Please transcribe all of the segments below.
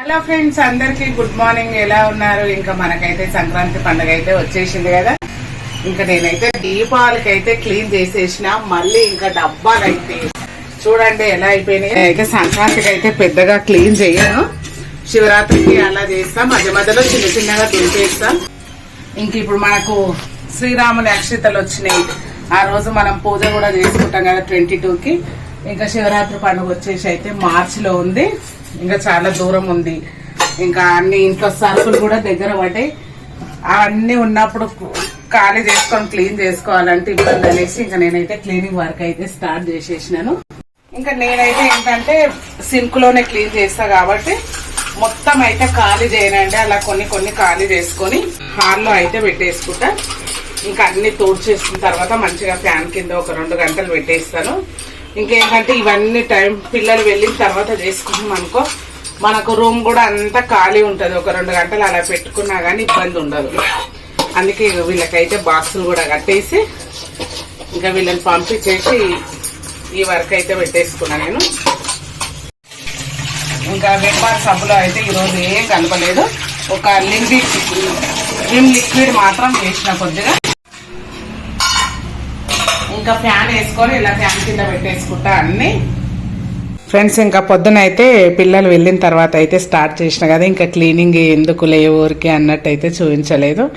Hello friends అందరికి good morning. ఎలా ఉన్నారు? ఇంకా మనకైతే సంక్రాంతి పండుగ అయితే వచ్చేసింది కదా. ఇంకా నేనైతే దీపావళికి అయితే క్లీన్ చేసేసిన. మళ్ళీ ఇంకా డబ్బాలు అయితే చూడండి ఎలా అయిపోయినాయి. అయితే సంక్రాంతికి అయితే పెద్దగా క్లీన్ చేయను. శివరాత్రికి అలా చేస్తాం. మధ్య మధ్యలో చిన్న చిన్నగా దులిపేస్తా. ఇంక ఇప్పుడు మనకు శ్రీరాముని అక్షితలు వచ్చినాయి. ఆ రోజు మనం పూజ కూడా చేసుకుంటాం కదా ట్వంటీ టూకి. ఇంకా శివరాత్రి పండుగ వచ్చేసి అయితే మార్చిలో ఉంది. ఇంకా చాలా దూరం ఉంది. ఇంకా అన్ని ఇంట్లో సరుకులు కూడా దగ్గర పడ్డాయి. అవన్నీ ఉన్నప్పుడు ఖాళీ చేసుకొని క్లీన్ చేసుకోవాలంటే ఇబ్బంది అనేసి ఇంకా నేనైతే క్లీనింగ్ వర్క్ అయితే స్టార్ట్ చేసేసినాను. ఇంకా నేనైతే ఏంటంటే సింక్లోనే క్లీన్ చేస్తా కాబట్టి మొత్తం అయితే ఖాళీ చేయనండి. అలా కొన్ని కొన్ని ఖాళీ చేసుకొని హాల్లో అయితే పెట్టేసుకుంటా. ఇంకా అన్ని తోడ్చేసిన తర్వాత మంచిగా ఫ్యాన్ కింద ఒక రెండు గంటలు పెట్టేస్తాను. ఇంకేంటంటే ఇవన్నీ టైం పిల్లలు వెళ్ళిన తర్వాత చేసుకున్నాం అనుకో మనకు రూమ్ కూడా అంతా ఖాళీ ఉంటుంది. ఒక రెండు గంటలు అలా పెట్టుకున్నా కానీ ఇబ్బంది ఉండదు. అందుకే ఇక వీళ్ళకైతే బాక్సులు కూడా కట్టేసి ఇంకా వీళ్ళని పంపించేసి ఈ వర్క్ అయితే పెట్టేసుకున్నా నేను. ఇంకా వెంబార్ సబ్బులో అయితే ఈరోజు ఏం కలపలేదు ఒక లిక్విడ్ విమ్ లిక్విడ్ మాత్రం చేసిన కొద్దిగా. ఇంకా ఫ్యాన్ వేసుకొని ఇలా ఫ్యాన్ కింద పెట్టేసుకుంటా అన్ని. ఫ్రెండ్స్ ఇంకా పొద్దున అయితే పిల్లలు వెళ్ళిన తర్వాత అయితే స్టార్ట్ చేసిన కదా ఇంకా క్లీనింగ్ ఎందుకు లే అన్నట్టు అయితే చూపించలేదు.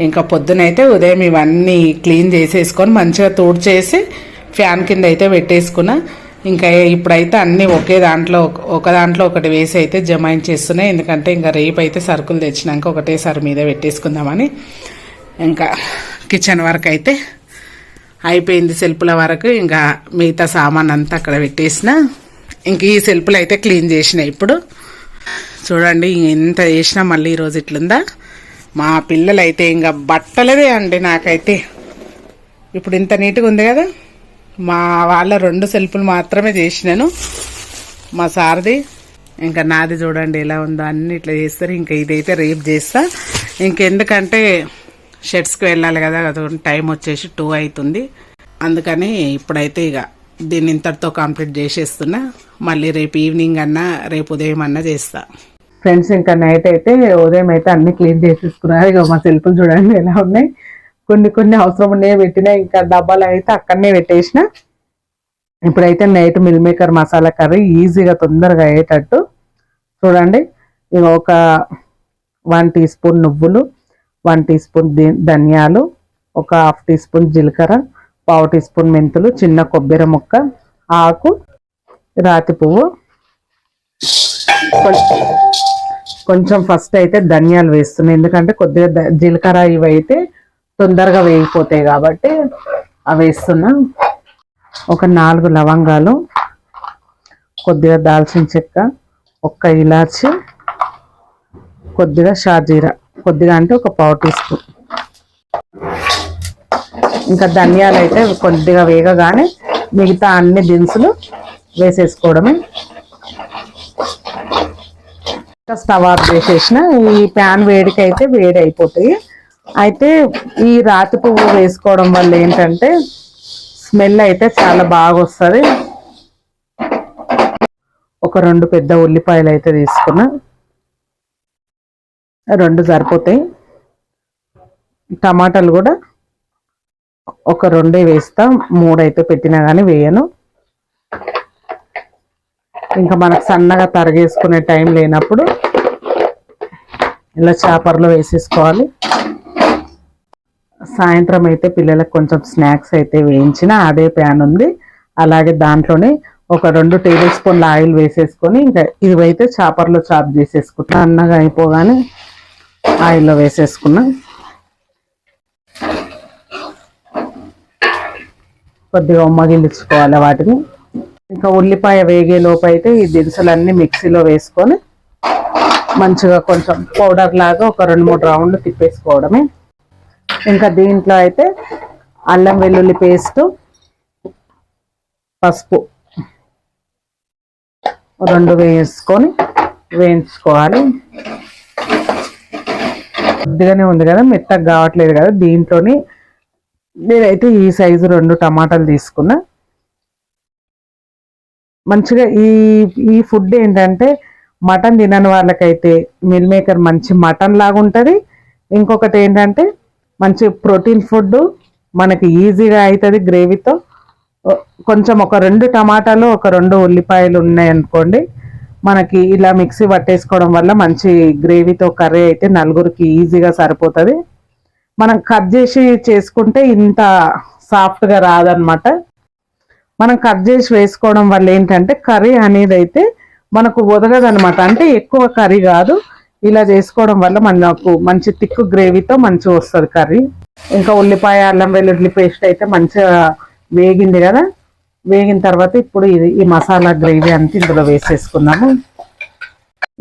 ఇంకా పొద్దునైతే ఉదయం ఇవన్నీ క్లీన్ చేసేసుకొని మంచిగా తూడ్చేసి ఫ్యాన్ కింద అయితే పెట్టేసుకున్నా. ఇంకా ఇప్పుడైతే అన్నీ ఒకే దాంట్లో ఒక- ఒక దాంట్లో ఒకటి వేసి అయితే జమాయించేస్తున్నాయి ఎందుకంటే ఇంకా రేపు అయితే సరుకులు తెచ్చినాక ఒకటేసారి మీద పెట్టేసుకుందామని. ఇంకా కిచెన్ వరకు అయితే అయిపోయింది సెల్ఫ్ల వరకు. ఇంకా మిగతా సామాన్ అంతా అక్కడ పెట్టేసిన. ఇంక ఈ సెల్ఫ్లు అయితే క్లీన్ చేసిన ఇప్పుడు. చూడండి ఎంత చేసినా మళ్ళీ ఈరోజు ఇట్లుందా? మా పిల్లలు అయితే ఇంకా బట్టలదే అండి నాకైతే. ఇప్పుడు ఇంత నీట్గా ఉంది కదా? మా వాళ్ళ రెండు సెల్ఫ్లు మాత్రమే చేసినాను. మా సార్ది. ఇంకా నాది చూడండి ఎలా ఉందో అన్ని ఇట్లా చేస్తారు. ఇంకా ఇదైతే రేపు చేస్తా. ఇంకెందుకంటే షర్ట్స్కి వెళ్ళాలి కదా అది టైం వచ్చేసి టూ అవుతుంది అందుకని ఇప్పుడైతే ఇక దీన్ని ఇంతటితో కంప్లీట్ చేసేస్తున్నా. మళ్ళీ రేపు ఈవినింగ్ అన్నా రేపు ఉదయం అన్నా చేస్తా. ఫ్రెండ్స్ ఇంకా నైట్ అయితే ఉదయం అయితే అన్ని క్లీన్ చేసేసుకున్నారు. ఇక మా సెల్ఫ్లు చూడండి ఎలా ఉన్నాయి. కొన్ని కొన్ని అవసరం ఉన్నాయి పెట్టినా ఇంకా డబ్బాలు అయితే అక్కడనే పెట్టేసిన. ఇప్పుడైతే night meal maker masala curry ఈజీగా తొందరగా అయ్యేటట్టు. చూడండి ఇక ఒక వన్ టీ స్పూన్ నువ్వులు వన్ టీ స్పూన్ ధనియాలు ఒక హాఫ్ టీ స్పూన్ జీలకర్ర పావు టీ స్పూన్ మెంతులు చిన్న కొబ్బరి ముక్క ఆకు రాతి పువ్వు. కొంచెం ఫస్ట్ అయితే ధనియాలు వేస్తున్నాయి. ఎందుకంటే కొద్దిగా జీలకర్ర ఇవి అయితే తొందరగా వేగిపోతాయి కాబట్టి అవి వేస్తున్నా. ఒక నాలుగు లవంగాలు కొద్దిగా దాల్చిన చెక్క ఒక్క ఇలాచి కొద్దిగా షాజీరా. కొద్దిగా అంటే ఒక పావు టీ స్పూన్. ఇంకా ధనియాలు అయితే కొద్దిగా వేగగానే మిగతా అన్ని దినుసులు వేసేసుకోవడమే. ఇంకా స్టవ్ ఆఫ్ చేసేసిన ఈ ప్యాన్ వేడికి అయితే వేడి అయిపోతాయి. అయితే ఈ రాతి పువ్వు వేసుకోవడం వల్ల ఏంటంటే స్మెల్ అయితే చాలా బాగా వస్తుంది ఒక రెండు పెద్ద ఉల్లిపాయలు అయితే తీసుకున్నా. రెండు సరిపోతాయి. టమాటాలు కూడా ఒక రెండే వేస్తా. మూడైతే పెట్టినా కానీ వేయను. ఇంకా మనకు సన్నగా తరిగేసుకునే టైం లేనప్పుడు ఇలా చాపర్లో వేసేసుకోవాలి. సాయంత్రం అయితే పిల్లలకు కొంచెం స్నాక్స్ అయితే వేయించిన అదే ప్యాన్ ఉంది. అలాగే దాంట్లోనే ఒక రెండు టేబుల్ స్పూన్ల ఆయిల్ వేసేసుకొని ఇంకా ఇవైతే చాపర్లో చాప్ చేసేసుకుంటాను అన్నగా అయిపోగానే ఆయిల్లో వేసేసుకున్నాం. కొద్దిగా ఉమ్మగిలించుకోవాలి వాటిని. ఇంకా ఉల్లిపాయ వేగేలోపు అయితే ఈ దినుసులన్నీ మిక్సీలో వేసుకొని మంచిగా కొంచెం పౌడర్ లాగా ఒక రెండు మూడు రౌండ్లు తిప్పేసుకోవడమే. ఇంకా దీంట్లో అయితే అల్లం వెల్లుల్లి పేస్ట్ పసుపు రెండు వేసుకొని వేయించుకోవాలి. కొద్దిగానే ఉంది కదా మెత్తగా కావట్లేదు కదా దీంట్లోని. నేనైతే ఈ సైజు రెండు టమాటాలు తీసుకున్నా. మంచిగా ఈ ఈ ఫుడ్ ఏంటంటే మటన్ తినని వాళ్ళకైతే మిల్ మేకర్ మంచి మటన్ లాగా ఉంటుంది. ఇంకొకటి ఏంటంటే మంచి ప్రోటీన్ ఫుడ్ మనకి ఈజీగా అవుతుంది గ్రేవీతో. కొంచెం ఒక రెండు టమాటాలు ఒక రెండు ఉల్లిపాయలు ఉన్నాయి అనుకోండి మనకి ఇలా మిక్సీ పట్టేసుకోవడం వల్ల మంచి గ్రేవీతో కర్రీ అయితే నలుగురికి ఈజీగా సరిపోతుంది. మనం కట్ చేసి చేసుకుంటే ఇంత సాఫ్ట్గా రాదనమాట మనం కట్ చేసి వేసుకోవడం వల్ల ఏంటంటే కర్రీ అనేది అయితే మనకు వదలదనమాట అంటే ఎక్కువ కర్రీ కాదు. ఇలా చేసుకోవడం వల్ల మనకు మంచి తిక్కు గ్రేవీతో మంచిగా వస్తుంది కర్రీ. ఇంకా ఉల్లిపాయ అల్లం వెల్లుల్లి పేస్ట్ అయితే మంచిగా వేగింది కదా. వేగిన తర్వాత ఇప్పుడు ఇది ఈ మసాలా గ్రేవీ అంతా ఇందులో వేసేసుకుందాము.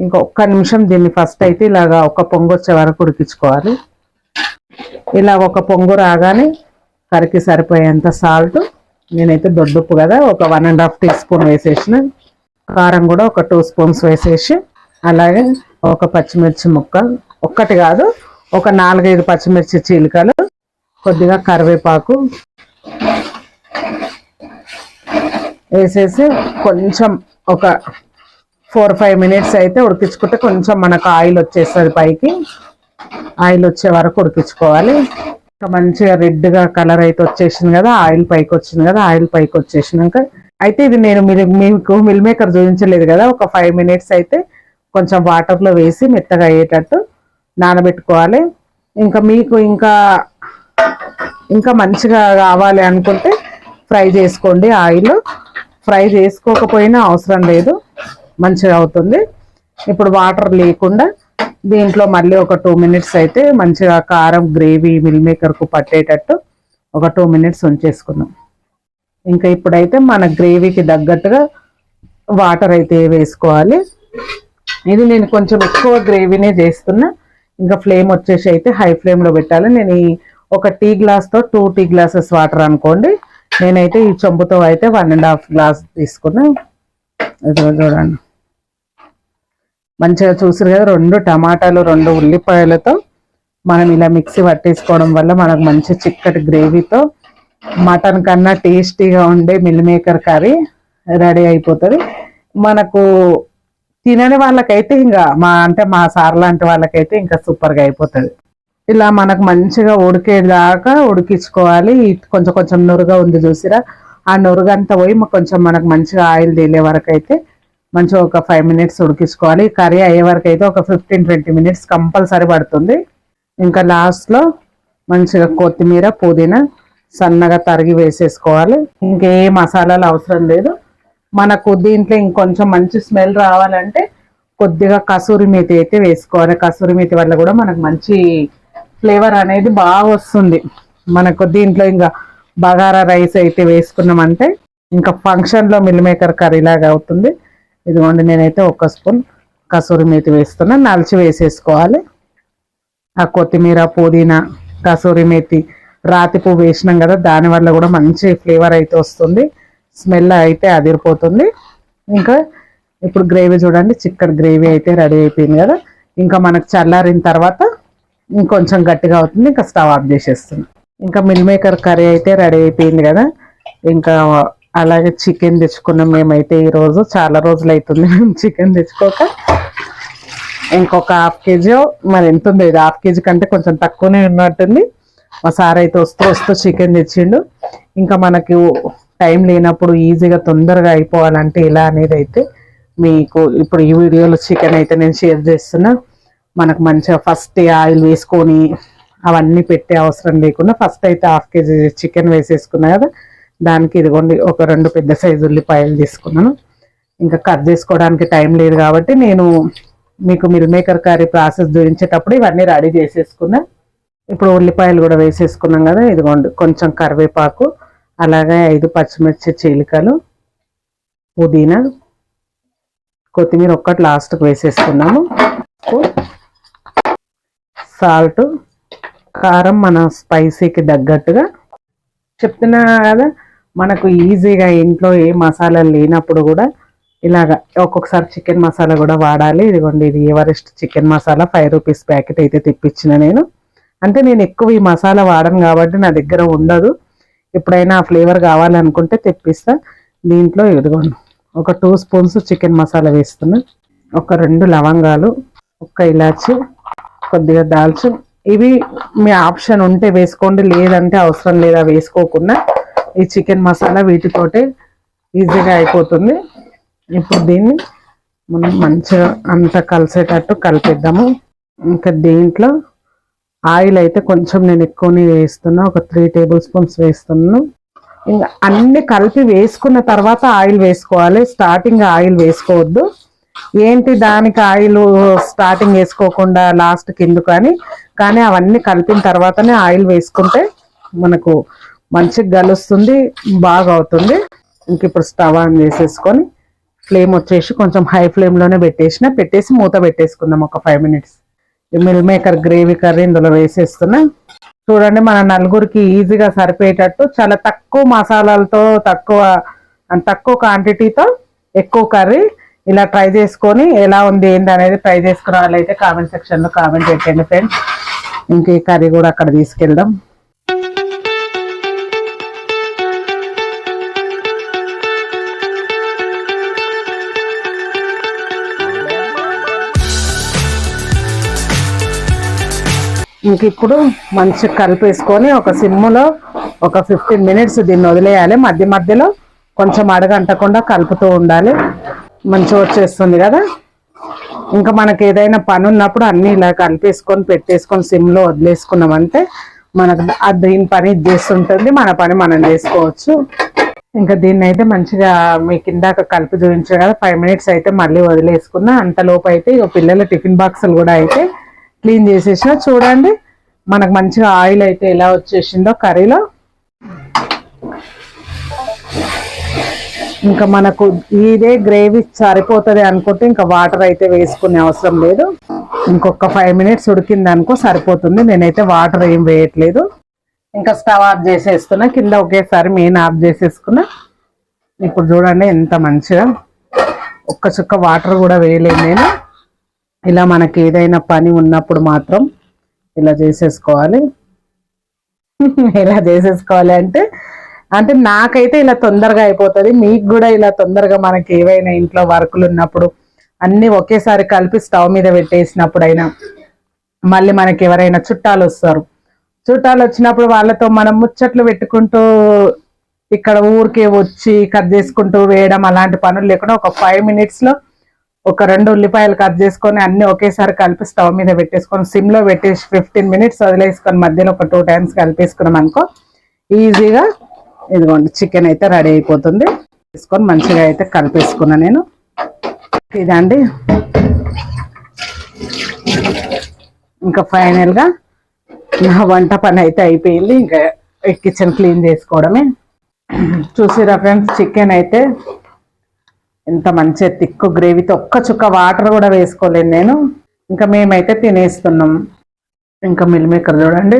ఇంకా ఒక్క నిమిషం దీన్ని ఫస్ట్ అయితే ఇలాగా ఒక పొంగు వచ్చే వరకు ఉడికించుకోవాలి. ఇలా ఒక పొంగు రాగానే కరికి సరిపోయేంత సాల్ట్ నేనైతే దొడ్డుప్పు కదా ఒక one and half teaspoon వేసేసిన. కారం కూడా ఒక టూ స్పూన్స్ వేసేసి అలాగే ఒక పచ్చిమిర్చి ముక్క ఒక్కటి కాదు ఒక నాలుగైదు పచ్చిమిర్చి చీలికలు కొద్దిగా కరివేపాకు వేసేసి కొంచెం ఒక ఫోర్ ఫైవ్ మినిట్స్ అయితే ఉడికించుకుంటే కొంచెం మనకు ఆయిల్ వచ్చేస్తుంది పైకి. ఆయిల్ వచ్చే వరకు ఉడికించుకోవాలి. ఇంకా మంచిగా రెడ్గా కలర్ అయితే వచ్చేసింది కదా ఆయిల్ పైకి వచ్చింది కదా ఆయిల్ పైకి వచ్చేసినాక. అయితే ఇది నేను మీరు మీకు మిల్ మేకర్ చూపించలేదు కదా ఒక ఫైవ్ మినిట్స్ అయితే కొంచెం వాటర్లో వేసి మెత్తగా అయ్యేటట్టు నానబెట్టుకోవాలి. ఇంకా మీకు ఇంకా ఇంకా మంచిగా కావాలి అనుకుంటే ఫ్రై చేసుకోండి ఆయిల్. ఫ్రై చేసుకోకపోయినా అవసరం లేదు. మంచిగా అవుతుంది. ఇప్పుడు వాటర్ లేకుండా దీంట్లో మళ్ళీ ఒక టూ మినిట్స్ అయితే మంచిగా కారం గ్రేవీ మిల్ మేకర్కు పట్టేటట్టు ఒక టూ మినిట్స్ ఉంచేసుకున్నాం. ఇంకా ఇప్పుడైతే మన గ్రేవీకి తగ్గట్టుగా వాటర్ అయితే వేసుకోవాలి. ఇది నేను కొంచెం ఎక్కువ గ్రేవీనే చేస్తున్నా. ఇంకా ఫ్లేమ్ వచ్చేసి అయితే హై ఫ్లేమ్లో పెట్టాలి. నేను ఈ ఒక టీ గ్లాస్తో టూ టీ గ్లాసెస్ వాటర్ అనుకోండి. నేనైతే ఈ చెంబుతో అయితే వన్ అండ్ హాఫ్ గ్లాస్ తీసుకుని ఇదిగో చూడండి. మంచిగా చూసారు కదా రెండు టమాటాలు రెండు ఉల్లిపాయలతో మనం ఇలా మిక్సీ పట్టేసుకోవడం వల్ల మనకు మంచి చిక్కటి గ్రేవీతో మటన్ కన్నా టేస్టీగా ఉండే మిల్ మేకర్ కర్రీ రెడీ అయిపోతుంది. మనకు తినని వాళ్ళకైతే ఇంకా మా అంటే మా సార్ లాంటి వాళ్ళకైతే ఇంకా సూపర్గా అయిపోతుంది. ఇలా మనకు మంచిగా ఉడికేదాకా ఉడికించుకోవాలి. కొంచెం కొంచెం నురుగా ఉంది చూసిరా. ఆ నురుగంతా పోయి కొంచెం మనకు మంచిగా ఆయిల్ తేలే వరకు అయితే మంచిగా ఒక ఫైవ్ మినిట్స్ ఉడికించుకోవాలి. కర్రీ అయ్యే వరకు అయితే ఒక ఫిఫ్టీన్ ట్వంటీ మినిట్స్ కంపల్సరీ పడుతుంది. ఇంకా లాస్ట్లో మంచిగా కొత్తిమీర పుదీనా సన్నగా తరిగి వేసేసుకోవాలి. ఇంకే మసాలాలు అవసరం లేదు. మనకు దీంట్లో ఇంకొంచెం మంచి స్మెల్ రావాలంటే కొద్దిగా కసూరి మేతి అయితే వేసుకోవాలి. కసూరి మేతి వల్ల కూడా మనకు మంచి ఫ్లేవర్ అనేది బాగా వస్తుంది. మనకు దీంట్లో ఇంకా బగారా రైస్ అయితే వేసుకున్నామంటే ఇంకా ఫంక్షన్లో మిల్ మేకర్ కర్రీ లాగా అవుతుంది. ఇదిగోండి నేనైతే ఒక స్పూన్ కసూరి మేతి వేస్తున్నా. నలిచి వేసేసుకోవాలి. ఆ కొత్తిమీర పుదీనా కసూరి మేతి రాతి పువ్వు వేసినాం కదా దానివల్ల కూడా మంచి ఫ్లేవర్ అయితే వస్తుంది. స్మెల్ అయితే అదిరిపోతుంది. ఇంకా ఇప్పుడు గ్రేవీ చూడండి చిక్కటి గ్రేవీ అయితే రెడీ అయిపోయింది కదా. ఇంకా మనకు చల్లారిన తర్వాత ఇంకొంచెం గట్టిగా అవుతుంది ఇంకా స్టవ్ ఆఫ్ చేసేస్తుంది ఇంకా మిల్ మేకర్ కర్రీ అయితే రెడీ అయిపోయింది కదా. ఇంకా అలాగే చికెన్ తెచ్చుకున్నాం మేమైతే ఈరోజు. చాలా రోజులు అవుతుంది మేము చికెన్ తెచ్చుకోక. ఇంకొక హాఫ్ కేజీ మరి ఎంత ఉంది? ఇది హాఫ్ కేజీ కంటే కొంచెం తక్కువనే ఉన్నట్టుంది. మా సార్ అయితే వస్తూ వస్తూ చికెన్ తెచ్చిండు. ఇంకా మనకి టైం లేనప్పుడు ఈజీగా తొందరగా అయిపోవాలంటే ఇలా అనేది అయితే మీకు ఇప్పుడు ఈ వీడియోలో చికెన్ అయితే నేను షేర్ చేస్తున్నా. మనకు మంచిగా ఫస్ట్ ఆయిల్ వేసుకొని అవన్నీ పెట్టే అవసరం లేకుండా ఫస్ట్ అయితే హాఫ్ కేజీ చికెన్ వేసేసుకున్నా కదా దానికి ఇదిగోండి ఒక రెండు పెద్ద సైజు ఉల్లిపాయలు తీసుకున్నాను. ఇంకా కట్ చేసుకోవడానికి టైం లేదు కాబట్టి నేను మీకు మిల్ మేకర్ కర్రీ ప్రాసెస్ చూపించేటప్పుడు ఇవన్నీ రెడీ చేసేసుకున్నా. ఇప్పుడు ఉల్లిపాయలు కూడా వేసేసుకున్నాం కదా ఇదిగోండి కొంచెం కరివేపాకు అలాగే ఐదు పచ్చిమిర్చి చీలికలు పుదీనా కొత్తిమీర ఒక్కటి లాస్ట్కి వేసేసుకున్నాము. సాల్ట్ కారం మన స్పైసీకి తగ్గట్టుగా. చెప్తున్నా కదా మనకు ఈజీగా ఇంట్లో ఏ మసాలాలు లేనప్పుడు కూడా ఇలాగ ఒక్కొక్కసారి చికెన్ మసాలా కూడా వాడాలి. ఇదిగోండి ఇది Everest chicken masala five rupees packet అయితే తెప్పించిన నేను. అంటే నేను ఎక్కువ ఈ మసాలా వాడను కాబట్టి నా దగ్గర ఉండదు. ఎప్పుడైనా ఆ ఫ్లేవర్ కావాలనుకుంటే తెప్పిస్తా. దీంట్లో ఇదిగోండి ఒక టూ స్పూన్స్ చికెన్ మసాలా వేస్తున్నా. ఒక రెండు లవంగాలు ఒక ఇలాచి కొద్దిగా దాల్చిన ఇవి మీ ఆప్షన్ ఉంటే వేసుకోండి లేదంటే అవసరం లేదా వేసుకోకుండా ఈ చికెన్ మసాలా వీటితోటే ఈజీగా అయిపోతుంది. ఇప్పుడు దీన్ని మనం మంచిగా అంతా కలిసేటట్టు కలిపిద్దాము. ఇంకా దీంట్లో ఆయిల్ అయితే కొంచెం నేను ఎక్కువనే వేస్తున్నా ఒక త్రీ టేబుల్ స్పూన్స్ వేస్తున్నాను ఇంకా అన్ని కలిపి వేసుకున్న తర్వాత ఆయిల్ వేసుకోవాలి. స్టార్టింగ్ ఆయిల్ వేసుకోవద్దు. ఏంటి దానికి ఆయిల్ స్టార్టింగ్ వేసుకోకుండా లాస్ట్ కిందకు అని? కానీ అవన్నీ కలిపిన తర్వాతనే ఆయిల్ వేసుకుంటే మనకు మంచిగా గలుస్తుంది బాగా అవుతుంది ఇంక ఇప్పుడు స్టవ్ ఆన్ చేసేసుకొని ఫ్లేమ్ వచ్చేసి కొంచెం హై ఫ్లేమ్లోనే పెట్టేసిన పెట్టేసి మూత పెట్టేసుకుందాం ఒక five minutes meal maker gravy curry ఇందులో వేసేస్తున్నా. చూడండి మన నలుగురికి ఈజీగా సరిపోయేటట్టు చాలా తక్కువ మసాలాలతో తక్కువ తక్కువ క్వాంటిటీతో ఎక్కువ కర్రీ ఇలా ట్రై చేసుకొని ఎలా ఉంది ఏంటి అనేది ట్రై చేసుకున్న వాళ్ళైతే కామెంట్ సెక్షన్లో కామెంట్ పెట్టండి ఫ్రెండ్స్ ఇంకా ఈ కర్రీ కూడా అక్కడ తీసుకెళ్దాం. ఇంక ఇప్పుడు మంచిగా కలిపేసుకొని ఒక సిమ్ములో ఒక ఫిఫ్టీన్ మినిట్స్ దీన్ని వదిలేయాలి. మధ్య మధ్యలో కొంచెం అడగంటకుండా కలుపుతూ ఉండాలి. మంచిగా వచ్చేస్తుంది కదా? ఇంకా మనకి ఏదైనా పని ఉన్నప్పుడు అన్నీ ఇలా కలిపేసుకొని పెట్టేసుకొని సిమ్లో వదిలేసుకున్నామంటే మనకు ఆ దీని పని ఇది చేస్తుంటుంది మన పని మనం చేసుకోవచ్చు. ఇంకా దీన్ని అయితే మంచిగా మీ కిందాక కలిపి చూపించారు కదా ఫైవ్ మినిట్స్ అయితే మళ్ళీ వదిలేసుకున్నా. అంతలోపు అయితే ఇక పిల్లల టిఫిన్ బాక్సులు కూడా అయితే క్లీన్ చేసేసిన. చూడండి మనకు మంచిగా ఆయిల్ అయితే ఎలా వచ్చేసిందో కర్రీలో. ఇంకా మనకు ఇదే గ్రేవీ సరిపోతుంది అనుకుంటే ఇంకా వాటర్ అయితే వేసుకునే అవసరం లేదు. ఇంకొక ఫైవ్ మినిట్స్ ఉడికింది అనుకో సరిపోతుంది. నేనైతే వాటర్ ఏం వేయట్లేదు. ఇంకా స్టవ్ ఆఫ్ చేసేస్తున్నా. కింద ఒకేసారి మెయిన్ ఆఫ్ చేసేసుకున్నా. ఇప్పుడు చూడండి ఎంత మంచిగా ఒక్క చుక్క వాటర్ కూడా వేయలేదు నేను. ఇలా మనకి ఏదైనా పని ఉన్నప్పుడు మాత్రం ఇలా చేసేసుకోవాలి. ఇలా చేసేసుకోవాలి అంటే అంటే నాకైతే ఇలా తొందరగా అయిపోతుంది. మీకు కూడా ఇలా తొందరగా మనకి ఏవైనా ఇంట్లో వర్కులు ఉన్నప్పుడు అన్ని ఒకేసారి కలిపి స్టవ్ మీద పెట్టేసినప్పుడు అయినా మళ్ళీ మనకి ఎవరైనా చుట్టాలు వస్తారు. చుట్టాలు వచ్చినప్పుడు వాళ్ళతో మనం ముచ్చట్లు పెట్టుకుంటూ ఇక్కడ ఊరికే వచ్చి కట్ చేసుకుంటూ వేయడం అలాంటి పనులు లేకుండా ఒక ఫైవ్ మినిట్స్లో ఒక రెండు ఉల్లిపాయలు కట్ చేసుకొని అన్ని ఒకేసారి కలిపి స్టవ్ మీద పెట్టేసుకొని సిమ్లో పెట్టేసి ఫిఫ్టీన్ మినిట్స్ వదిలేసుకొని మధ్యలో ఒక టూ టైమ్స్ కలిపేసుకున్నాం అనుకో ఈజీగా ఇదిగోండి చికెన్ అయితే రెడీ అయిపోతుంది. తీసుకొని మంచిగా అయితే కలిపేసుకున్నా నేను. ఇదండి. ఇంకా ఫైనల్గా నా వంట పని అయితే అయిపోయింది. ఇంకా కిచెన్ క్లీన్ చేసుకోవడమే. చూసిరా ఫ్రెండ్స్ చికెన్ అయితే ఎంత మంచిగా తిక్కు గ్రేవీతో ఒక్క చుక్క వాటర్ కూడా వేసుకోలేను నేను. ఇంకా మేమైతే తినేస్తున్నాం. ఇంకా మిల్ మేకర్ చూడండి.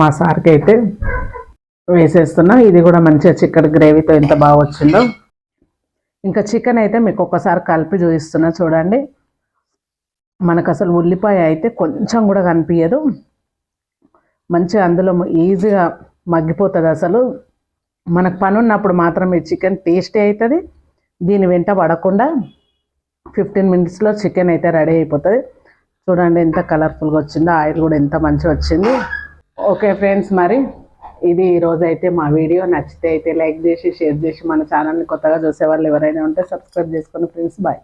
మా సార్కి అయితే వేసేస్తున్నాం. ఇది కూడా మంచిగా చికెన్ గ్రేవీతో ఎంత బాగా వచ్చిందో. ఇంకా చికెన్ అయితే మీకు ఒక్కసారి కలిపి చూపిస్తున్నా చూడండి. మనకు అసలు ఉల్లిపాయ అయితే కొంచెం కూడా కనిపించదు. మంచిగా అందులో ఈజీగా మగ్గిపోతుంది అసలు. మనకు పని ఉన్నప్పుడు మాత్రం ఈ చికెన్ టేస్టీ అవుతుంది. దీని వెంట పడకుండా ఫిఫ్టీన్ మినిట్స్లో చికెన్ అయితే రెడీ అయిపోతుంది. చూడండి ఎంత కలర్ఫుల్గా వచ్చిందో ఆయిల్ కూడా ఎంత మంచిగా వచ్చింది. ఓకే ఫ్రెండ్స్ మరి ఇది ఈరోజు అయితే మా వీడియో. నచ్చితే అయితే లైక్ చేసి షేర్ చేసి మన ఛానల్ని కొత్తగా చూసే వాళ్ళు ఎవరైనా ఉంటే సబ్స్క్రైబ్ చేసుకుని ఫ్రెండ్స్ బాయ్.